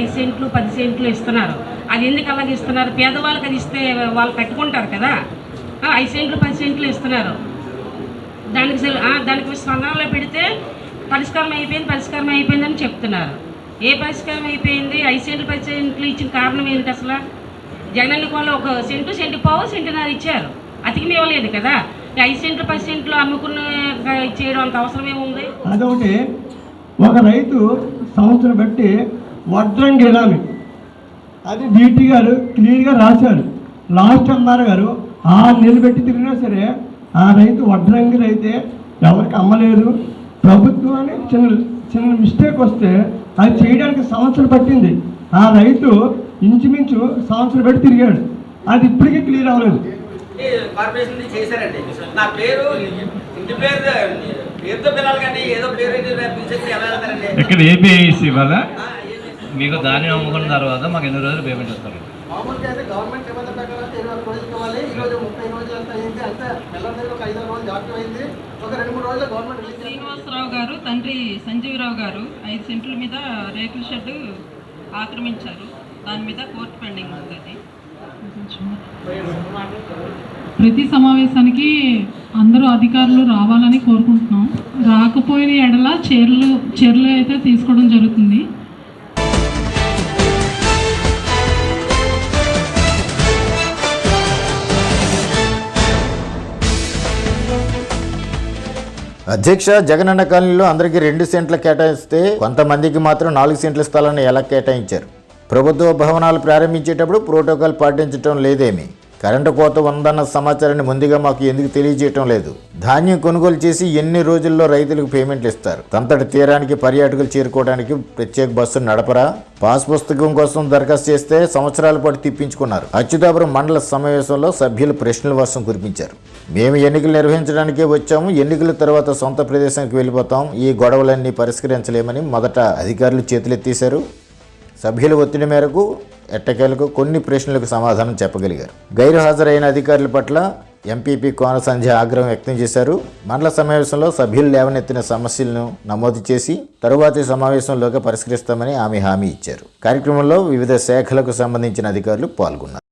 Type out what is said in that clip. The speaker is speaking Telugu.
ఐదు సెంట్లు పది సెంట్లు ఇస్తున్నారు. అది ఎందుకు అలాగే ఇస్తున్నారు? పేదవాళ్ళకి అది ఇస్తే వాళ్ళు కట్టుకుంటారు కదా. ఐదు సెంట్లు పది సెంట్లు ఇస్తున్నారు. దానికి దానికి స్పందనలో పెడితే పరిష్కారం అయిపోయింది పరిష్కారం అయిపోయిందని చెప్తున్నారు. ఏ పరిష్కారం అయిపోయింది? ఐదు సెంట్లు పది సెంట్లు ఇచ్చిన కారణం ఏంటి అసలు? జగనన్న వాళ్ళు ఒక సెంటు సెంటు పావు సెంటున్నర ఇచ్చారు. అతికి ఇవ్వలేదు కదా. ఐదు సెంట్లు పది సెంట్లు అమ్ముకున్న చేయడం అంత అవసరం ఏముంది అదొకటి. ఒక రైతు సంవత్సరం బట్టి వడ్రంగి ఎనామి అది డీటీ గారు క్లియర్గా రాశారు. లాస్ట్ అన్నారు గారు ఆ నిలబెట్టి తిరిగినా సరే ఆ రైతు వడ్రంగి రైతే ఎవరికి అమ్మలేదు. ప్రభుత్వం అని చిన్న చిన్న మిస్టేక్ వస్తే అది చేయడానికి సంవత్సరం పట్టింది. ఆ రైతు ఇంచుమించు సంవత్సరం పెట్టి తిరిగాడు. అది ఇప్పటికీ క్లియర్ అవ్వలేదు. ఈ కార్పొరేషన్ నుంచి చేశారండి. నా పేరు ఇంటి పేరు పేరుతో పిల్లలు కానీ ఏదో పేరు పిలిచేసి ఎలా వెళ్తారండి? ఇక్కడ ఏపీఐసి వల్ల? మీకు ధాన్యం అమ్ముకున్న తర్వాత మాకు ఎన్ని రోజులు పేమెంట్ చేసింది. శ్రీనివాసరావు గారు తండ్రి సంజీవరావు గారు ఐదు సెంట్ల మీద రేకుల షెడ్ ఆక్రమించారు. దాని మీద కోర్టు పెండింగ్ ఉంది ప్రతి సమావేశానికి అందరూ అధికారులు రావాలని కోరుకుంటున్నాం. రాకపోయిన ఎడల చర్యలు చర్యలు అయితే తీసుకోవడం జరుగుతుంది. అధ్యక్ష జగనన్న కాలనీలో అందరికీ రెండు సెంట్లు కేటాయిస్తే కొంతమందికి మాత్రం నాలుగు సెంట్ల స్థలాన్ని ఎలా కేటాయించారు? ప్రభుత్వ భవనాలు ప్రారంభించేటప్పుడు ప్రోటోకాల్ పాటించడం లేదేమి? కరెంటు కోత ఉందన్న సమాచారాన్ని ముందుగా మాకు ఎందుకు తెలియజేయటం లేదు. ధాన్యం కొనుగోలు చేసి ఎన్ని రోజుల్లో రైతులకు పేమెంట్లు ఇస్తారు? తంతటి తీరానికి పర్యాటకులు చేరుకోవడానికి ప్రత్యేక బస్సును నడపరా? పాస్ పుస్తకం కోసం దరఖాస్తు చేస్తే సంవత్సరాల పాటు తిప్పించుకున్నారు. అచ్యుతాపురం మండల సమావేశంలో సభ్యులు ప్రశ్నల వర్షం కురిపించారు. మేము ఎన్నికలు నిర్వహించడానికే వచ్చాము. ఎన్నికల తర్వాత సొంత ప్రదేశానికి వెళ్ళిపోతాం. ఈ గొడవలన్నీ పరిష్కరించలేమని మొదట అధికారులు చేతులెత్తేశారు. సభ్యుల ఒత్తిడి మేరకు ఎట్టకేలకు కొన్ని ప్రశ్నలకు సమాధానం చెప్పగలిగారు. గైరుహాజరైన అధికారుల పట్ల ఎంపీపీ కోన సంధ్య ఆగ్రహం వ్యక్తం చేశారు. మండల సమావేశంలో సభ్యులు లేవనెత్తిన సమస్యలను నమోదు చేసి తరువాతి సమావేశంలోగా పరిష్కరిస్తామని ఆమె హామీ ఇచ్చారు. కార్యక్రమంలో వివిధ శాఖలకు సంబంధించిన అధికారులు పాల్గొన్నారు.